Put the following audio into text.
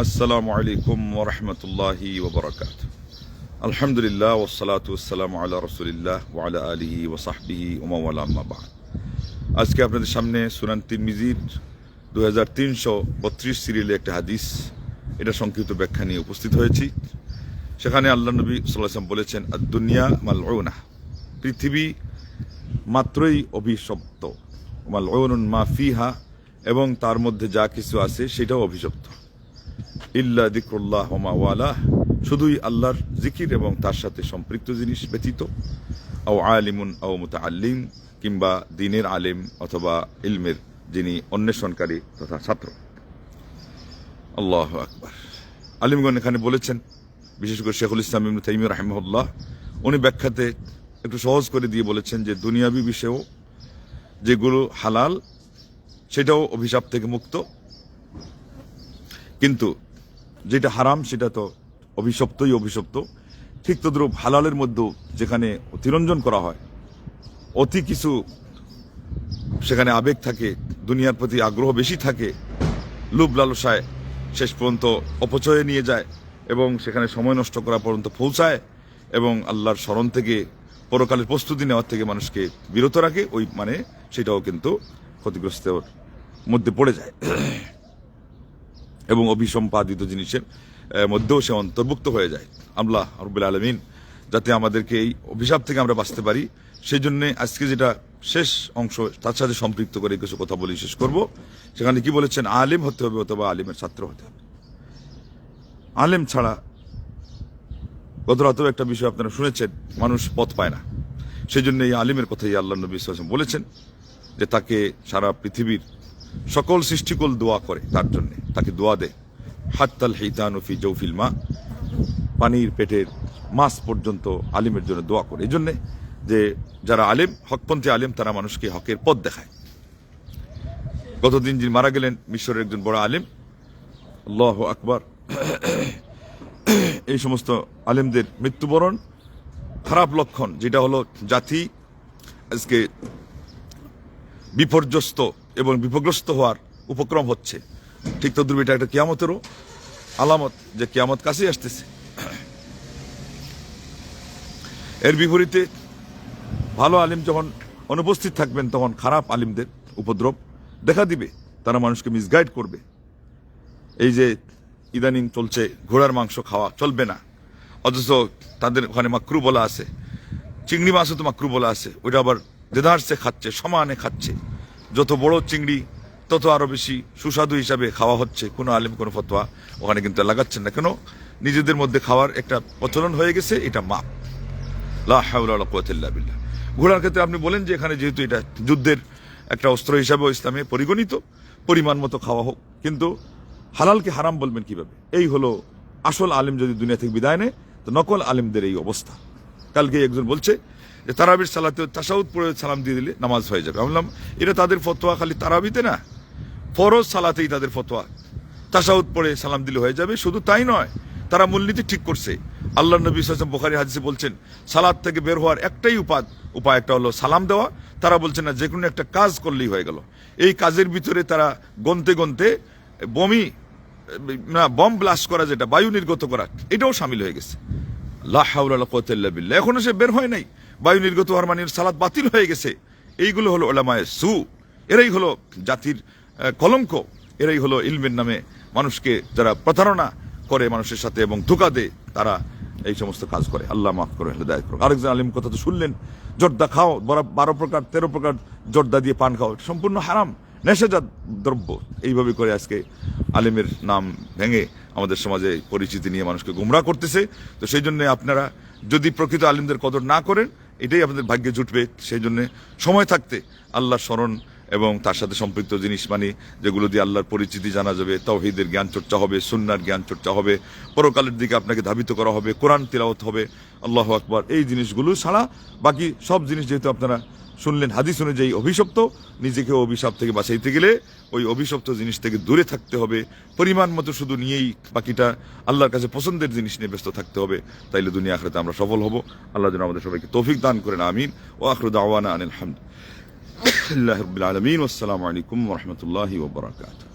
আসসালামু আলাইকুম ওরহমতুল্লাহি ওবরাকাত আলহামদুলিল্লাহ ওসালাত ওসালাম আল্লাহ রসুলিল্লাহ ওয়ালা আলিহি ওসাহবিহি ওমাওয়ালা আম্মাবাদ আজকে আপনাদের সামনে সুনান তিরমিজির দু হাজার তিনশো বত্রিশ সিরিয়ালে একটা হাদিস, এটা সংক্ষিপ্ত ব্যাখ্যা নিয়ে উপস্থিত হয়েছি। সেখানে আল্লাহ নবী সাল্লাম বলেছেন দুনিয়া মাল পৃথিবী মাত্রই অভিশপ্ত। মাল মা ফিহা, এবং তার মধ্যে যা কিছু আছে সেটাও অভিশপ্ত। ইল্লা দিক্রুল্লাহ হোমা ওয়ালা, শুধুই আল্লাহর জিকির এবং তার সাথে সম্পৃক্ত জিনিস ব্যতীত। ও আলিমুন ও মুতা আল্লিম কিংবা দিনের আলেম অথবা ইলমের যিনি অন্বেষণকারী তথা ছাত্র। আল্লাহ আকবার। আলিমগণ এখানে বলেছেন, বিশেষ করে শেখুল ইসলাম ইবনু তাইমি রাহমুল্লাহ উনি ব্যাখ্যাতে একটু সহজ করে দিয়ে বলেছেন যে, দুনিয়াবি বিষয়েও যেগুলো হালাল, সেটাও অভিশাপ থেকে মুক্ত। কিন্তু যেটা হারাম, সেটা তো অভিশপ্তই অভিশপ্ত। ঠিক তদ্রুপ হালালের মধ্যেও যেখানে অতিরঞ্জন করা হয়, অতি কিছু সেখানে আবেগ থাকে, দুনিয়ার প্রতি আগ্রহ বেশি থাকে, লোভ লালসায় শেষ পর্যন্ত অপচয়ে নিয়ে যায় এবং সেখানে সময় নষ্ট করা পর্যন্ত পৌঁছায় এবং আল্লাহর স্মরণ থেকে, পরকালের প্রস্তুতি নেওয়ার থেকে মানুষকে বিরত রাখে, ওই মানে সেটাও কিন্তু ক্ষতিগ্রস্তের মধ্যে পড়ে যায়। এবং অভিসম্পাদিত জিনিসের মধ্যেও সে অন্তর্ভুক্ত হয়ে যায়। আমলা রব্বুল আলমিন, যাতে আমাদেরকে এই অভিশাপ থেকে আমরা বাঁচতে পারি। সেই জন্যে আজকে যেটা শেষ অংশ, তার সাথে সম্পৃক্ত করে কিছু কথা বলি, শেষ করব। সেখানে কি বলেছেন? আলেম হতে হবে অথবা আলিমের ছাত্র হতে হবে। আলেম ছাড়া গত রাতেও একটা বিষয় আপনারা শুনেছেন, মানুষ পথ পায় না। সেই জন্য এই আলিমের কথাই আল্লাহ নবী বলেছেন যে তাকে সারা পৃথিবীর সকল সৃষ্টিকুল দোয়া করে তার জন্য। তাকে দোয়া দেয় হাত্তাল হিতান ফি জৌফিল মা। পানির পেটের মাছ পর্যন্ত আলিমের জন্য দোয়া করে। এই জন্যে যে যারা আলেম, হকপন্থী আলেম, তারা মানুষকে হকের পথ দেখায়। গতদিন যিনি মারা গেলেন, মিশরের একজন বড় আলেম। আল্লাহ আকবর। এই সমস্ত আলেমদের মৃত্যুবরণ খারাপ লক্ষণ, যেটা হলো জাতি আজকে বিপর্যস্ত এবং বিপগ্রস্ত হওয়ার উপক্রম হচ্ছে। ঠিক তদ্রুপ এটা একটা কিয়ামতেরও আলামত যে কিয়ামত কাছেই আসতেছে। এর বিপরীতে ভালো আলিম যখন অনুপস্থিত থাকবেন, তখন খারাপ আলিমদের উপদ্রব দেখা দিবে। তারা মানুষকে মিসগাইড করবে। এই যে ইদানিং চলছে ঘোড়ার মাংস খাওয়া চলবে না। অথচ তাদের ওখানে মাকরু বলা আছে, চিংড়ি মাছও তো মাকরু বলা আছে। ওইটা আবার দেদারসে খাচ্ছে, সমানে খাচ্ছে। যত বড় চিংড়ি, তত আরও বেশি সুস্বাদু হিসাবে খাওয়া হচ্ছে। কোনো আলিম, কোনো ফতোয়া ওখানে কিন্তু লাগাচ্ছেন না। কেন? নিজেদের মধ্যে খাওয়ার একটা প্রচলন হয়ে গেছে, এটা মাপ। লা হাওলা ওয়ালা বিল্লাহ। ঘোড়ার ক্ষেত্রে আপনি বলেন যে এখানে যেহেতু এটা যুদ্ধের একটা অস্ত্র হিসাবে ইসলামে পরিগণিত, পরিমাণ মতো খাওয়া হোক, কিন্তু হালালকে হারাম বলবেন কীভাবে? এই হলো আসল আলিম যদি দুনিয়া থেকে বিদায় নেয়, তো নকল আলিমদের এই অবস্থা। কালকে একজন বলছে যে তারাবির সালাতে তাসাউদ পড়ে সালাম দিয়ে দিলে নামাজ হয়ে যাবে। আমি বললাম, এটা তাদের ফতোয়া খালি তারাবিতে না? ফরজ সালাতেই তাদের ফতোয়া। তাসাউদ পড়ে সালাম দিলে হয়ে যাবে, শুধু তাই নয়, তারা মূলনীতি ঠিক করছে। আল্লাহ নবী সাসম বোখারি হাদিসে বলছেন সালাদ থেকে বের হওয়ার একটাই উপায় উপায় একটা হলো সালাম দেওয়া। তারা বলছেন, না যে কোনো একটা কাজ করলেই হয়ে গেল। এই কাজের ভিতরে তারা গনতে গনতে বমি, না, বম ব্লাস্ট করা যেটা, বায়ু নির্গত করা, এটাও সামিল হয়ে গেছে। লা হাওলা ওয়ালা কুওয়াতা ইল্লা বিল্লাহ। এখনও সে বের হয় নাই। বায়ু নির্গত হওয়ার মানে সালাদ বাতিল হয়ে গেছে। এইগুলো হলো ওলামায় সু। এরাই হলো জাতির কলঙ্ক। এরাই হলো ইলমের নামে মানুষকে যারা প্রতারণা করে মানুষের সাথে এবং ধোকা দেয়, তারা এই সমস্ত কাজ করে। আল্লাহ মাফ করে হেদায়ত করুক আরেকজন আলিম কথা তো শুনলেন, জর্দা খাও বারো প্রকার, তেরো প্রকার জর্দা দিয়ে পান খাও সম্পূর্ণ হারাম, নেশাজাত দ্রব্য। এইভাবে করে আজকে আলিমের নাম ভেঙে আমাদের সমাজে পরিচিতি নিয়ে মানুষকে গুমরা করতেছে। তো সেই জন্য আপনারা যদি প্রকৃত আলিমদের কদর না করেন এটাই আপনাদের ভাগ্যে জুটবে সেই জন্যে সময় থাকতে আল্লাহর স্মরণ এবং তার সাথে সম্পৃক্ত জিনিস মানে যেগুলো দিয়ে আল্লাহর পরিচিতি জানা যাবে, তৌহিদের জ্ঞান চর্চা হবে, সুন্নার জ্ঞান চর্চা হবে, পরকালের দিকে আপনাকে ধাবিত করা হবে, কোরআন তিলাওত হবে, আল্লাহ আকবার, এই জিনিসগুলো ছাড়া বাকি সব জিনিস যেহেতু আপনারা শুনলেন হাদিস অনুযায়ী অভিশপ্ত নিজেকে অভিশাপ থেকে বাঁচাইতে গেলে ওই অভিশপ্ত জিনিস থেকে দূরে থাকতে হবে। পরিমাণ মতো শুধু নিয়েই বাকিটা আল্লাহর কাছে পছন্দের জিনিস নিয়ে ব্যস্ত থাকতে হবে। তাইলে দুনিয়া আখরাতে আমরা সফল হব। আল্লাহ যেন আমাদের সবাইকে তৌফিক দান করেন, আমিন। ও আখরুদ আওয়ানা আনিল হামদ। আলমিন। আসসালামু আলাইকুম রহমতুল্লাহি ওবরাকাতুহ